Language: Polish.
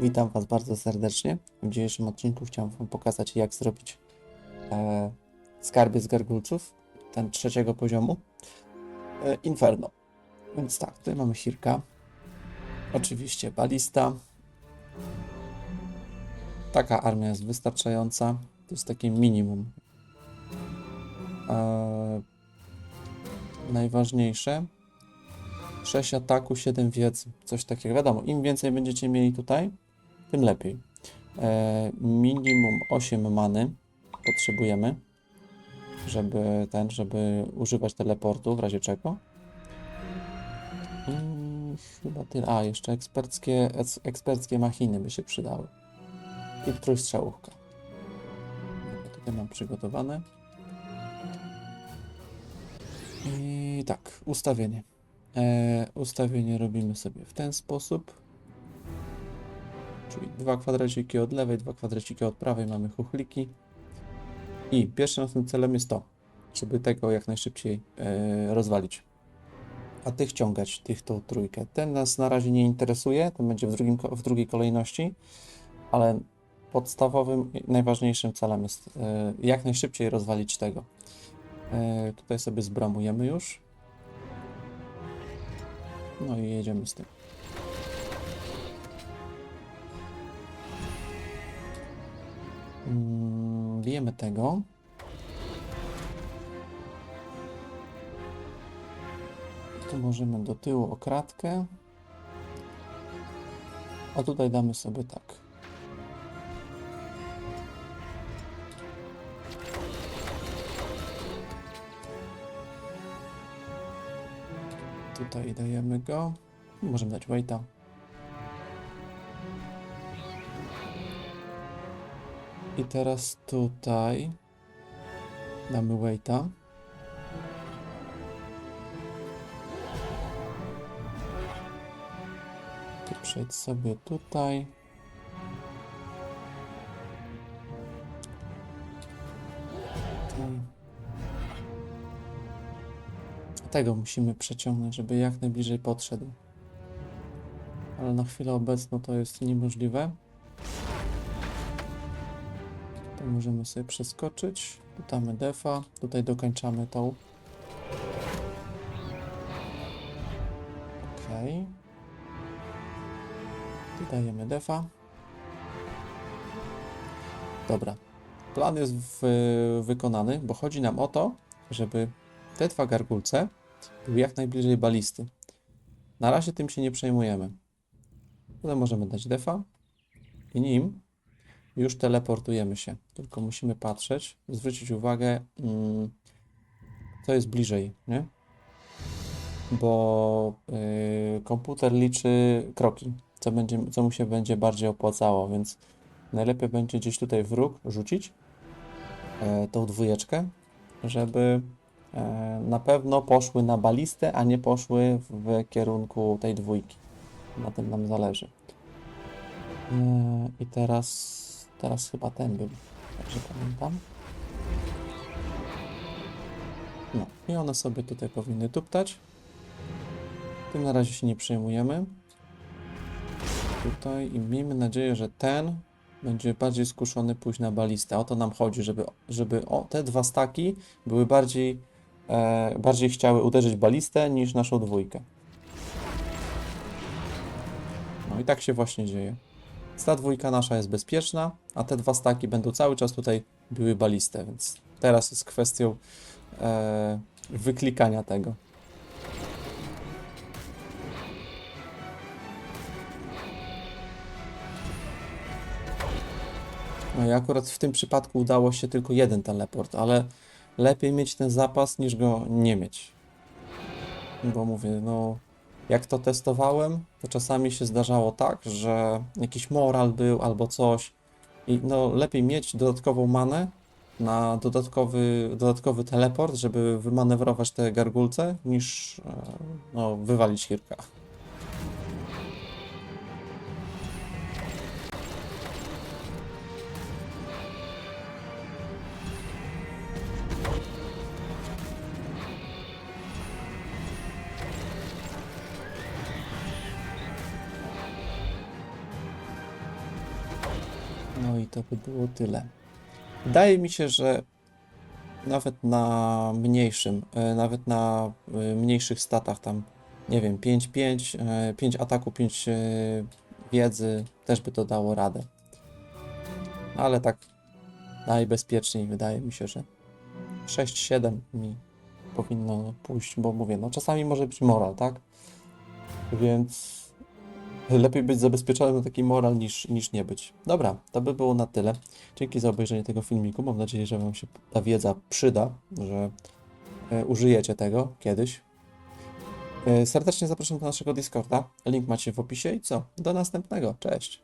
Witam Was bardzo serdecznie. W dzisiejszym odcinku chciałem Wam pokazać, jak zrobić e, skarby z gargulców, ten trzeciego poziomu, e, Inferno. Więc tak, tutaj mamy Hirka, oczywiście balista. Taka armia jest wystarczająca, to jest takie minimum. E, najważniejsze 6 ataku, 7 wiedzy, coś takiego. Wiadomo, im więcej będziecie mieli tutaj, tym lepiej. E, minimum 8 many potrzebujemy, żeby ten, żeby używać teleportu w razie czego. I chyba tyle. A, jeszcze eksperckie, eks- eksperckie machiny by się przydały. I trójstrzałówka. Tutaj mam przygotowane. I tak, ustawienie. E, ustawienie robimy sobie w ten sposób. Czyli dwa kwadraciki od lewej, dwa kwadraciki od prawej, mamy chuchliki. I pierwszym naszym celem jest to, żeby tego jak najszybciej e, rozwalić. A tych ściągać, tych tą trójkę. Ten nas na razie nie interesuje, ten będzie w, drugim, w drugiej kolejności, ale podstawowym, najważniejszym celem jest e, jak najszybciej rozwalić tego. E, tutaj sobie zbramujemy już. No i jedziemy z tym. Mm, Bijemy tego. Tu możemy do tyłu o kratkę. A tutaj damy sobie tak. Tutaj dajemy go. Możemy dać waita. I teraz tutaj damy waita. Tu przejdź sobie. Tutaj. Tego musimy przeciągnąć, żeby jak najbliżej podszedł. Ale na chwilę obecną to jest niemożliwe. Możemy sobie przeskoczyć. Tu damy defa. Tutaj dokończamy tą. Okej. Tu dajemy defa. Dobra. Plan jest w, wykonany, bo chodzi nam o to, żeby te dwa gargulce były jak najbliżej balisty. Na razie tym się nie przejmujemy. Potem możemy dać defa i nim już teleportujemy się. Tylko musimy patrzeć, zwrócić uwagę, mm, co jest bliżej, nie? Bo y, komputer liczy kroki, co, będzie, co mu się będzie bardziej opłacało, więc najlepiej będzie gdzieś tutaj w róg rzucić e, tą dwójeczkę, żeby e, na pewno poszły na balistę, a nie poszły w kierunku tej dwójki. Na tym nam zależy. E, I teraz, teraz chyba ten był, także pamiętam. No i one sobie tutaj powinny tuptać. Tym na razie się nie przejmujemy. Tutaj i miejmy nadzieję, że ten będzie bardziej skuszony pójść na balistę. O to nam chodzi, żeby, żeby o, te dwa staki były bardziej, e, bardziej chciały uderzyć balistę niż naszą dwójkę. No i tak się właśnie dzieje. Ta dwójka nasza jest bezpieczna, a te dwa staki będą cały czas tutaj były balistę, więc teraz jest kwestią e, wyklikania tego. No i akurat w tym przypadku udało się tylko jeden teleport, ale lepiej mieć ten zapas niż go nie mieć. Bo mówię, no jak to testowałem, to czasami się zdarzało tak, że jakiś moral był albo coś i no lepiej mieć dodatkową manę na dodatkowy, dodatkowy teleport, żeby wymanewrować te gargulce, niż e, no, wywalić Hirka. To by było tyle. Wydaje mi się, że nawet na mniejszym, e, nawet na e, mniejszych statach tam, nie wiem, 5-5, 5 ataku, 5 e, wiedzy, też by to dało radę. Ale tak najbezpieczniej wydaje mi się, że 6-7 mi powinno pójść, bo mówię, no czasami może być moral, tak? Więc lepiej być zabezpieczonym na taki moral niż, niż nie być. Dobra, to by było na tyle. Dzięki za obejrzenie tego filmiku. Mam nadzieję, że Wam się ta wiedza przyda, że e, użyjecie tego kiedyś. E, serdecznie zapraszam do naszego Discorda. Link macie w opisie i co? Do następnego. Cześć.